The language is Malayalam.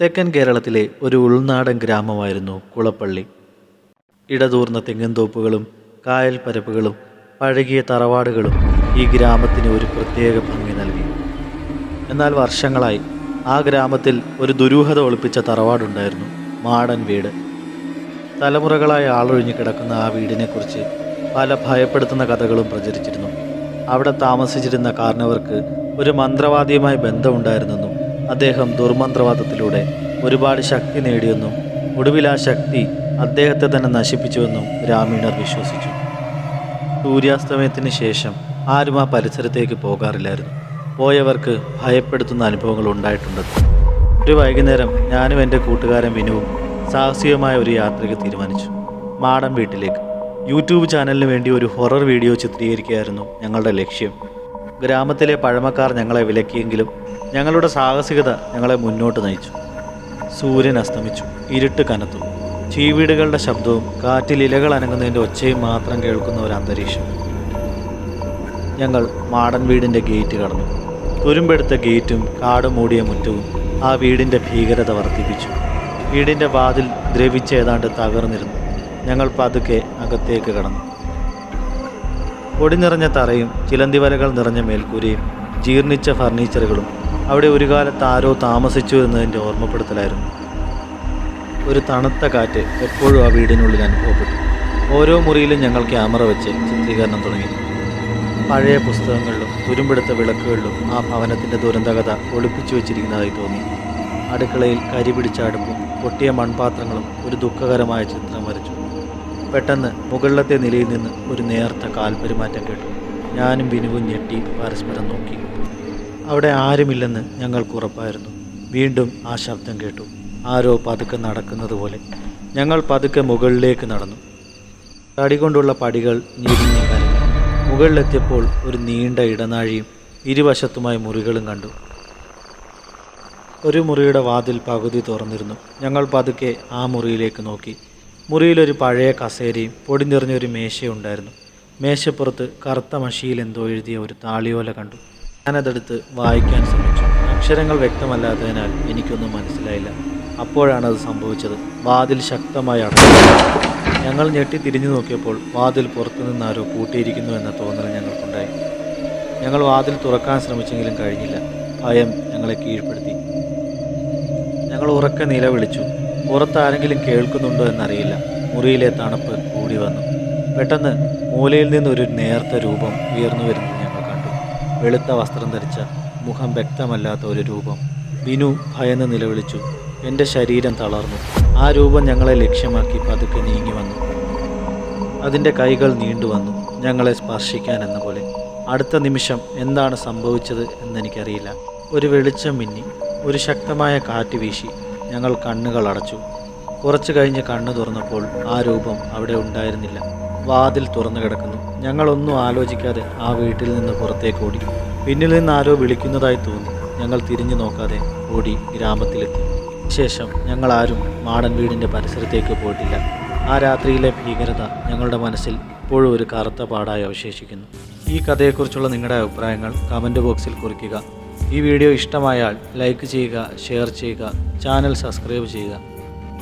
തെക്കൻ കേരളത്തിലെ ഒരു ഉൾനാടൻ ഗ്രാമമായിരുന്നു കുളപ്പള്ളി. ഇടതൂർന്ന തെങ്ങിൻതോപ്പുകളും കായൽ പരപ്പുകളും പഴകിയ തറവാടുകളും ഈ ഗ്രാമത്തിന് ഒരു പ്രത്യേക ഭംഗി നൽകി. എന്നാൽ വർഷങ്ങളായി ആ ഗ്രാമത്തിൽ ഒരു ദുരൂഹത ഒളിപ്പിച്ച തറവാടുണ്ടായിരുന്നു മാടൻ വീട്. തലമുറകളായി ആളൊഴിഞ്ഞു കിടക്കുന്ന ആ വീടിനെക്കുറിച്ച് പല ഭയപ്പെടുത്തുന്ന കഥകളും പ്രചരിച്ചിരുന്നു. അവിടെ താമസിച്ചിരുന്ന കാരണവർക്ക് ഒരു മന്ത്രവാദിയുമായി ബന്ധമുണ്ടായിരുന്നെന്നും അദ്ദേഹം ദുർമന്ത്രവാദത്തിലൂടെ ഒരുപാട് ശക്തി നേടിയെന്നും ഒടുവിൽ ആ ശക്തി അദ്ദേഹത്തെ തന്നെ നശിപ്പിച്ചുവെന്നും ഗ്രാമീണർ വിശ്വസിച്ചു. സൂര്യാസ്തമയത്തിന് ശേഷം ആരും ആ പരിസരത്തേക്ക് പോകാറില്ലായിരുന്നു. പോയവർക്ക് ഭയപ്പെടുത്തുന്ന അനുഭവങ്ങൾ ഉണ്ടായിട്ടുണ്ട്. ഒരു വൈകുന്നേരം ഞാനും എന്റെ കൂട്ടുകാരൻ വിനുവും സാഹസികമായ ഒരു യാത്രയ്ക്ക് തീരുമാനിച്ചു. മാടം വീട്ടിലേക്ക്. യൂട്യൂബ് ചാനലിന് വേണ്ടി ഒരു ഹൊറർ വീഡിയോ ചിത്രീകരിക്കുകയായിരുന്നു ഞങ്ങളുടെ ലക്ഷ്യം. ഗ്രാമത്തിലെ പഴമക്കാർ ഞങ്ങളെ വിലക്കിയെങ്കിലും ഞങ്ങളുടെ സാഹസികത ഞങ്ങളെ മുന്നോട്ട് നയിച്ചു. സൂര്യൻ അസ്തമിച്ചു ഇരുട്ട് കനത്തു. ചീവീടുകളുടെ ശബ്ദവും കാറ്റിൽ ഇലകൾ അനങ്ങുന്നതിന്റെ ഒച്ചയും മാത്രം കേൾക്കുന്ന ഒരു അന്തരീക്ഷം. ഞങ്ങൾ മാടൻ വീടിന്റെ ഗേറ്റ് കടന്നു. തുരുമ്പെടുത്ത ഗേറ്റും കാട് മൂടിയ മുറ്റവും ആ വീടിന്റെ ഭീകരത വർദ്ധിപ്പിച്ചു. വീടിന്റെ വാതിൽ ദ്രവിച്ച് ഏതാണ്ട് തകർന്നിരുന്നു. ഞങ്ങൾ പതുക്കെ അകത്തേക്ക് കടന്നു. പൊടി നിറഞ്ഞ തറയും ചിലന്തിവലകൾ നിറഞ്ഞ മേൽക്കൂരയും ജീർണിച്ച ഫർണിച്ചറുകളും അവിടെ ഒരു കാലത്ത് ആരോ താമസിച്ചു എന്നതിന്റെ ഓർമ്മപ്പെടുത്തലായിരുന്നു. ഒരു തണുത്ത കാറ്റ് എപ്പോഴും ആ വീടിനുള്ളിൽ അനുഭവപ്പെട്ടു. ഓരോ മുറിയിലും ഞങ്ങൾ ക്യാമറ വെച്ച് ചിത്രീകരണം തുടങ്ങി. പഴയ പുസ്തകങ്ങളിലും തുരുമ്പെടുത്ത വിളക്കുകളിലും ആ ഭവനത്തിന്റെ ദുരന്തകഥ ഒളിപ്പിച്ചു വെച്ചിരിക്കുന്നതായി തോന്നി. അടുക്കളയിൽ കരി പിടിച്ച അടുപ്പും പൊട്ടിയ മൺപാത്രങ്ങളും ഒരു ദുഃഖകരമായ ചിത്രം വരച്ചു. പെട്ടെന്ന് മുകളിലത്തെ നിലയിൽ നിന്ന് ഒരു നേർത്ത കാൽപെരുമാറ്റം കേട്ടു. ഞാനും വിനുവും ഞെട്ടി പരസ്പരം നോക്കി. അവിടെ ആരുമില്ലെന്ന് ഞങ്ങൾക്ക് ഉറപ്പായിരുന്നു. വീണ്ടും ആ ശബ്ദം കേട്ടു. ആരോ പതുക്കെ നടക്കുന്നത് പോലെ. ഞങ്ങൾ പതുക്കെ മുകളിലേക്ക് നടന്നു. തടി കൊണ്ടുള്ള പടികൾ ഞെരിഞ്ഞു കരഞ്ഞു. മുകളിലെത്തിയപ്പോൾ ഒരു നീണ്ട ഇടനാഴിയും ഇരുവശത്തുമായി മുറികളും കണ്ടു. ഒരു മുറിയുടെ വാതിൽ പകുതി തുറന്നിരുന്നു. ഞങ്ങൾ പതുക്കെ ആ മുറിയിലേക്ക് നോക്കി. മുറിയിലൊരു പഴയ കസേരയും പൊടിഞ്ഞെറിഞ്ഞൊരു മേശയുണ്ടായിരുന്നു മേശപ്പുറത്ത് കറുത്ത മഷിയിൽ എന്തോ എഴുതിയ ഒരു താളിയോല കണ്ടു. ഞാനതെടുത്ത് വായിക്കാൻ ശ്രമിച്ചു. അക്ഷരങ്ങൾ വ്യക്തമല്ലാത്തതിനാൽ എനിക്കൊന്നും മനസ്സിലായില്ല. അപ്പോഴാണ് അത് സംഭവിച്ചത്. വാതിൽ ശക്തമായി അടച്ചു. ഞങ്ങൾ ഞെട്ടി തിരിഞ്ഞു നോക്കിയപ്പോൾ വാതിൽ പുറത്തുനിന്നാരോ പൂട്ടിയിരിക്കുന്നു എന്ന തോന്നൽ ഞങ്ങൾക്കുണ്ടായി. ഞങ്ങൾ വാതിൽ തുറക്കാൻ ശ്രമിച്ചെങ്കിലും കഴിഞ്ഞില്ല. ഭയം ഞങ്ങളെ കീഴ്പ്പെടുത്തി. ഞങ്ങൾ ഉറക്കെ നിലവിളിച്ചു. പുറത്ത് ആരെങ്കിലും കേൾക്കുന്നുണ്ടോ എന്നറിയില്ല. മുറിയിലെ തണുപ്പ് കൂടി വന്നു. പെട്ടെന്ന് മൂലയിൽ നിന്നൊരു നേർത്ത രൂപം ഉയർന്നു വരുന്നത് ഞങ്ങൾ കണ്ടു. വെളുത്ത വസ്ത്രം ധരിച്ച മുഖം വ്യക്തമല്ലാത്ത ഒരു രൂപം. ബിനു ഭയന്ന് നിലവിളിച്ചു. എന്റെ ശരീരം തളർന്നു. ആ രൂപം ഞങ്ങളെ ലക്ഷ്യമാക്കി പതുക്കെ നീങ്ങി വന്നു. അതിന്റെ കൈകൾ നീണ്ടു വന്നു. ഞങ്ങളെ സ്പർശിക്കാൻ എന്ന പോലെ. അടുത്ത നിമിഷം എന്താണ് സംഭവിച്ചത് എന്നെനിക്കറിയില്ല. ഒരു വെളിച്ചം മിന്നി. ഒരു ശക്തമായ കാറ്റ് വീശി. ഞങ്ങൾ കണ്ണുകൾ അടച്ചു. കുറച്ചു കഴിഞ്ഞ് കണ്ണു തുറന്നപ്പോൾ ആ രൂപം അവിടെ ഉണ്ടായിരുന്നില്ല. വാതിൽ തുറന്നു കിടക്കുന്നു. ഞങ്ങളൊന്നും ആലോചിക്കാതെ ആ വീട്ടിൽ നിന്ന് പുറത്തേക്ക് ഓടി. പിന്നിൽ നിന്ന് ആരോ വിളിക്കുന്നതായി തോന്നി. ഞങ്ങൾ തിരിഞ്ഞു നോക്കാതെ ഓടി ഗ്രാമത്തിലെത്തി. ശേഷം ഞങ്ങൾ ആരും മാടൻ വീടിന്റെ പരിസരത്തേക്ക് പോയിട്ടില്ല. ആ രാത്രിയിലെ ഭീകരത ഞങ്ങളുടെ മനസ്സിൽ ഇപ്പോഴും ഒരു കറുത്ത പാടായി അവശേഷിക്കുന്നു. ഈ കഥയെക്കുറിച്ചുള്ള നിങ്ങളുടെ അഭിപ്രായങ്ങൾ കമന്റ് ബോക്സിൽ കുറിക്കുക. ഈ വീഡിയോ ഇഷ്ടമായാൽ ലൈക്ക് ചെയ്യുക ഷെയർ ചെയ്യുക ചാനൽ സബ്സ്ക്രൈബ് ചെയ്യുക.